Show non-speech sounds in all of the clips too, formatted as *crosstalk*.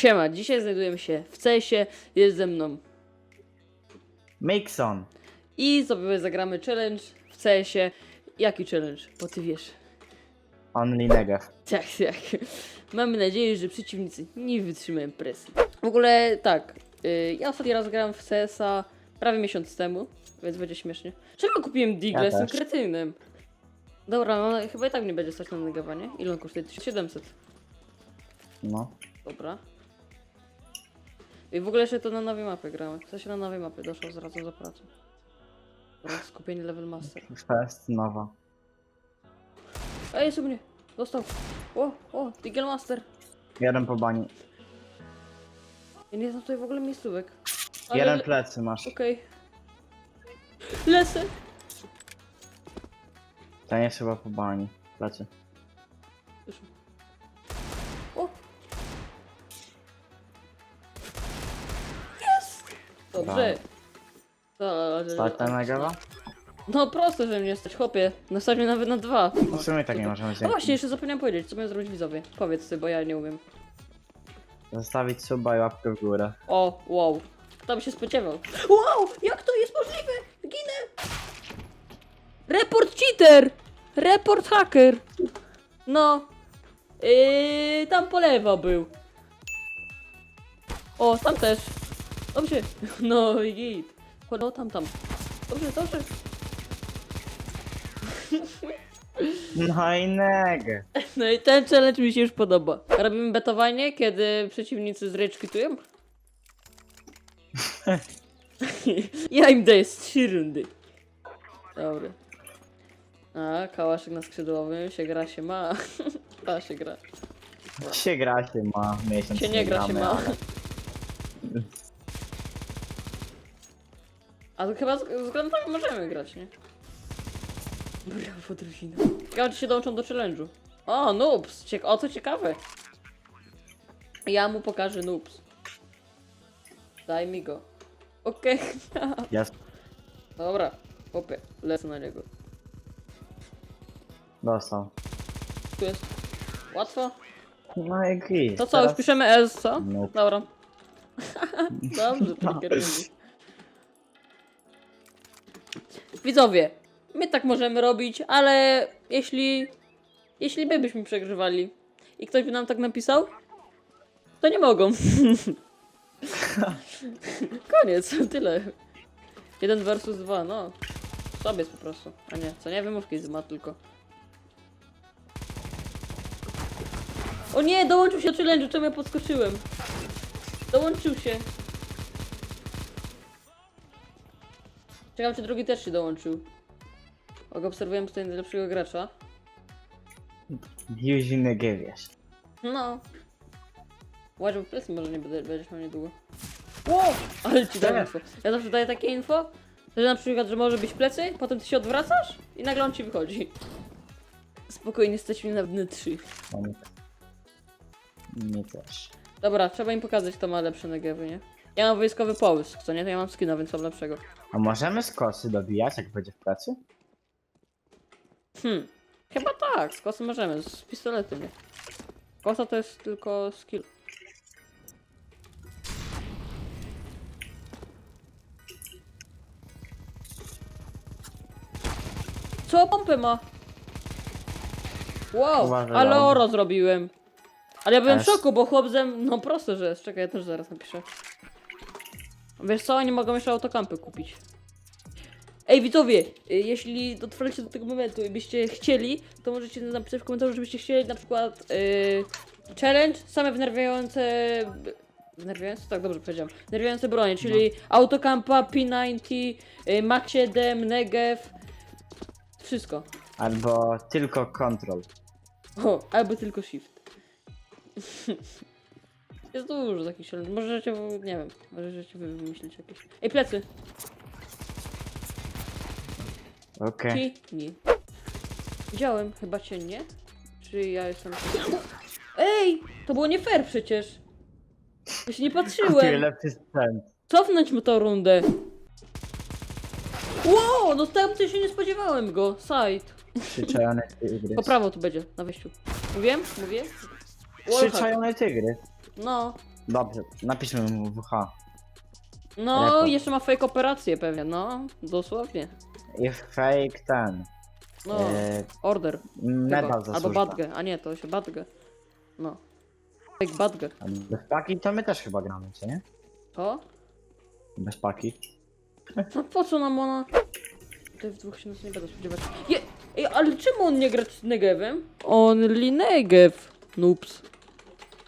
Siema, dzisiaj znajdujemy się w CS-ie, jest ze mną Mixon. i sobie zagramy challenge w CS-ie. Jaki challenge? Bo ty wiesz. Only Negev. Tak, tak. Mamy nadzieję, że przeciwnicy nie wytrzymają presji. W ogóle tak, y, ja ostatni raz grałem w CS-a prawie miesiąc temu, więc będzie śmiesznie. Czemu kupiłem Digla? Ja Jestem też. kretynem. Dobra, no chyba i tak nie będzie stać na negowanie. Ile on kosztuje? 1700. No. Dobra. I w ogóle jeszcze to na nowej mapie gramy. W sensie na nowej mapie doszło zaraz za pracą. Dobra, skupienie level master. Fest nowa. Ej, sobie mnie! Dostał! O, o, Digel Master! Jeden po bani. Ja nie znam tutaj w ogóle miejscówek. Ale Jeden le- plecy masz. Okej. Lecę! Ten jest chyba po bani. Plecy. Dobrze. To, że- Stać ten Negewa? No proste, że mnie stać, chłopie. Nastać mnie nawet na dwa. No w sumie tak nie możemy No zjeść. właśnie, jeszcze zapomniałem powiedzieć, co mają zrobić widzowie. Powiedz ty, bo ja nie umiem. Zostawić suba i łapkę w górę. O, wow. Kto by się spodziewał? Wow, jak to jest możliwe? Ginę! Report cheater! Report hacker! No. Yy, tam po lewo był. O, tam też. Dobrze. No i git. No, tam, tam. Dobrze, dobrze. No i Negev. No i ten challenge mi się już podoba. Robimy betowanie, kiedy przeciwnicy zrage-quitują? *laughs* ja im daję z trzy rundy. Dobra. A, kałaszek na skrzydłowym, się gra, się ma. *laughs* A, się gra. Się gra się ma. Miesiąc Się nie gra, się gramy, ma. ale- *laughs* A to chyba z, z granatami możemy grać, nie? Brawo, drużyna. Ciekawe, czy się dołączą do challenge'u. O, noobs! Ciek o, co ciekawe. Ja mu pokażę noobs. Daj mi go. Okej. *laughs* Jest. Dobra, chłopie, lecę na niego. Dostał. Tu jest. Łatwo? No i git. To co, już piszemy S, co? Nope. Dobra. *laughs* Dobrze, No. to kierunek. Widzowie, my tak możemy robić, ale jeśli, jeśli my byśmy przegrywali i ktoś by nam tak napisał, to nie mogą. *laughs* Koniec, *laughs* tyle. Jeden versus dwa, no. Sobie jest po prostu. A nie, co nie, wymówki z ma tylko. O nie, dołączył się do challenge'u, czemu ja podskoczyłem? Dołączył się. Czekam, czy drugi też się dołączył. Bo go obserwuję tutaj najlepszego gracza. Yuzi Negev jest. No. Uważaj, bo plecy może nie będę, będziesz miał niedługo. Wow! Ale ci dam info. Ja zawsze daję takie info, że na przykład, że może być plecy, potem ty się odwracasz i nagle on ci wychodzi. Spokojnie, jesteśmy na dny 3. On... Nie też. Dobra, trzeba im pokazać, kto ma lepsze negewy, nie? Ja mam wojskowy połysk, co nie? To ja mam skina, więc mam lepszego. A możemy z kosy dobijać, jak będzie w plecy? Hmm. Chyba tak, z kosy możemy, z pistoletu nie. Kosa to jest tylko skill. Co pompę ma? Wow, Uważaj, ale oro zrobiłem. Ale ja byłem w szoku, bo chłop ze mną... No proste, że jest. Czekaj, ja też zaraz napiszę. Wiesz co, oni mogą jeszcze autokampy kupić. Ej widzowie, y, jeśli dotrwaliście do tego momentu i byście chcieli, to możecie napisać w komentarzu, żebyście chcieli na przykład y, challenge, same wnerwiające... Wnerwiające? Tak, dobrze powiedziałem. Wnerwiające bronie, czyli autokampa, P90, y, Mach 7, Negev, wszystko. Albo tylko control. O, albo tylko shift. *laughs* Jest dużo takich challenge. Możecie, nie wiem, możecie wy wymyślić jakieś. Ej, plecy! Okej. Ci? Nie. Widziałem, chyba cię nie? Czy ja jestem... Ej! To było nie fair przecież! Ja się nie Kupię patrzyłem! lepszy sprzęt. Cofnąć mu tą rundę! Wow! No tam się nie spodziewałem go! Side! Przyczajony tygrys. Po prawo tu będzie, na wejściu. Mówiłem? Mówię? Wallhack. Przyczajony tygrys. No. Dobrze, napiszmy mu WH. No, Rekord. jeszcze ma fake operację pewnie, no, dosłownie. I fake ten. No, E, order. medal Chyba. Albo służbę. badge, a nie, to się badge. No. Fake badge. Bez paki to my też chyba gramy, co nie? To? Bez paki. *laughs* No po co nam ona? Tutaj w dwóch się nas nie będę spodziewać. Je, ej, ale czemu on nie gra z Negevem? Only Negev. Noobs.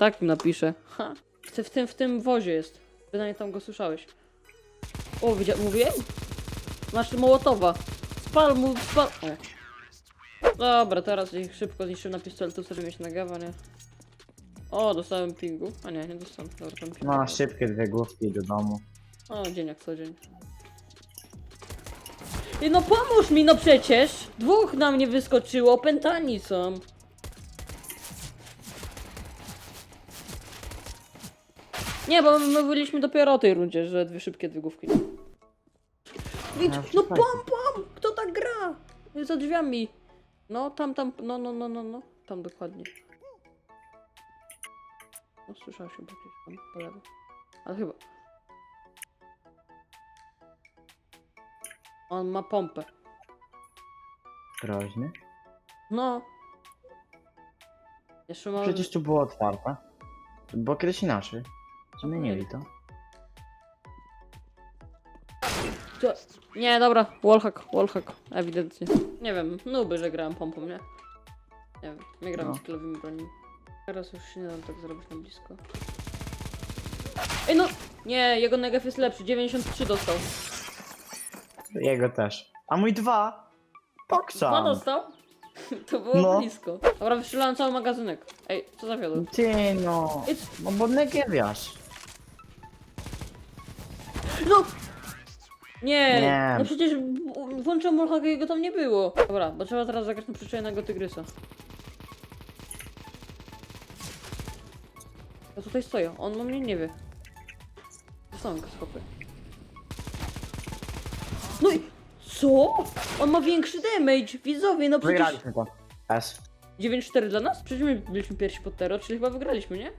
Tak mi napisze. Ha. W, w tym, w tym wozie jest. Wydanie tam go słyszałeś. O, widzia, mówiłem? Masz Mołotowa. Spal mu, spal... O. Dobra, teraz ich szybko zniszczyłem na pistoletu, żeby mieć Negeva, nie? O, dostałem pingu. A nie, nie dostałem. Dobra, tam pingu. No, szybkie dwie główki do domu. O, dzień jak co dzień. Ej, no pomóż mi, no przecież! Dwóch na mnie wyskoczyło, opętani są. Nie, bo my byliśmy dopiero o tej rundzie, że dwie szybkie dwie główki. Widz, No, no pom, pom! Kto tak gra? Za drzwiami. No, tam, tam, no, no, no, no, no. Tam dokładnie. No, słyszałeś chyba gdzieś tam, po lewo. Ale chyba. On ma pompę. Groźny. No. Jeszcze ma... Przecież tu było otwarte. Było kiedyś inaczej. Zmienili to. Co? Nie, dobra, wallhack, wallhack, ewidentnie. Nie wiem, nuby, że grałem pompą, nie? Nie wiem, nie gram No. skillowymi broniami. Teraz już się nie dam tak zrobić na blisko. Ej no! Nie, jego negev jest lepszy, 93 dostał. Jego też. A mój dwa? Dwa dostał? *laughs* To było No. blisko. Dobra, wystrzelałem cały magazynek. Ej, co zawiodłem? Ty no. Ej, No bo negiewiasz. No! Nie, Nie. no przecież w- włączyłem i jego tam nie było. Dobra, bo trzeba teraz zagrać na przyczajnego tygrysa. Ja tutaj stoję, on o mnie nie wie. Dostałem go skopy. No i co? On ma większy damage, widzowie, no przecież... Wygraliśmy to. S. 9-4 dla nas? Przecież my byliśmy pierwsi pod Tero, czyli chyba wygraliśmy, nie?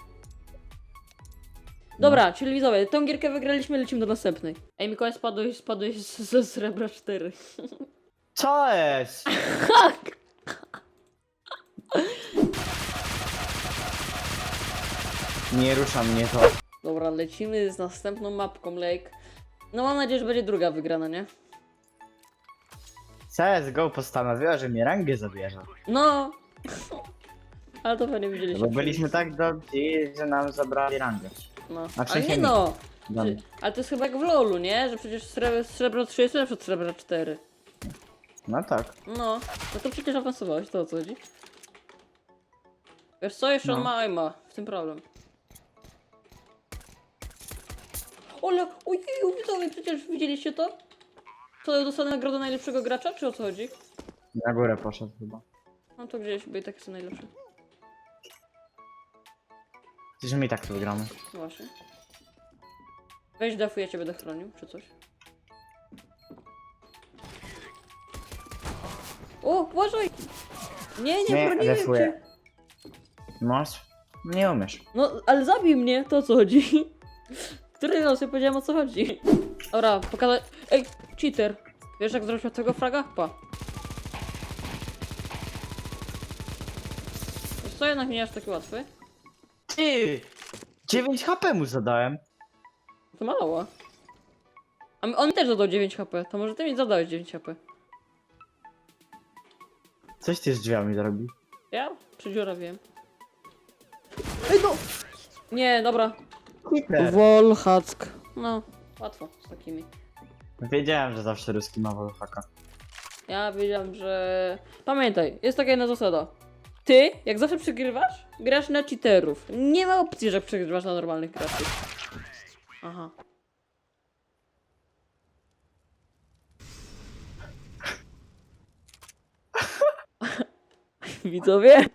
Dobra, czyli widzowie, tą gierkę wygraliśmy, lecimy do następnej. Ej, Mikołaj, spadłeś, spadłeś z- ze srebra 4. *laughs* Co jest? Tak! Nie rusza mnie to. Dobra, lecimy z następną mapką, Lake. No mam nadzieję, że będzie druga wygrana, nie? CSGO postanowiła, że mnie rangę zabierze. No! *laughs* Ale to pewnie widzieliście. Bo byliśmy tak dobrzy, że nam zabrali rangę. No. sensie nie no! Mnie. Ale to jest chyba jak w LoLu, nie? Że przecież srebro, srebro 3 jest lepsze od srebra 4. No tak. No, no to przecież awansowałeś, to o co chodzi? Wiesz co, jeszcze on No. ma aima, w tym problem. Ole, ojeju, widzowie, przecież widzieliście to? Co, dostanę nagrodę najlepszego gracza, czy o co chodzi? Na górę poszedł chyba. No to gdzieś, bo i tak jestem najlepszy. Przecież my i tak to wygramy. No właśnie. Weź defu, ja cię będę chronił, czy coś. O, uważaj! Nie, nie, Nie, broniłem defuję. cię! Masz? Nie umiesz. No, ale zabij mnie, to o co chodzi? Który raz ja powiedziałem o co chodzi? Dobra, pokazać. Ej, cheater! Wiesz jak zrobić tego fraga? Pa. Wiesz co, jednak nie aż taki łatwy. Ty! 9 HP mu zadałem. To mało. A on mi też zadał 9 HP, to może ty mi zadałeś 9 HP. Coś ty z drzwiami zrobił. Ja? Przedziurawiłem. Ej no! Nie, dobra. Wolhack. No, łatwo z takimi. Wiedziałem, że zawsze ruski ma wolfaka. Ja wiedziałem, że... Pamiętaj, jest taka jedna zasada. Ty, jak zawsze przegrywasz, grasz na cheaterów. Nie ma opcji, że przegrywasz na normalnych graczy. Aha. *laughs* Widzowie?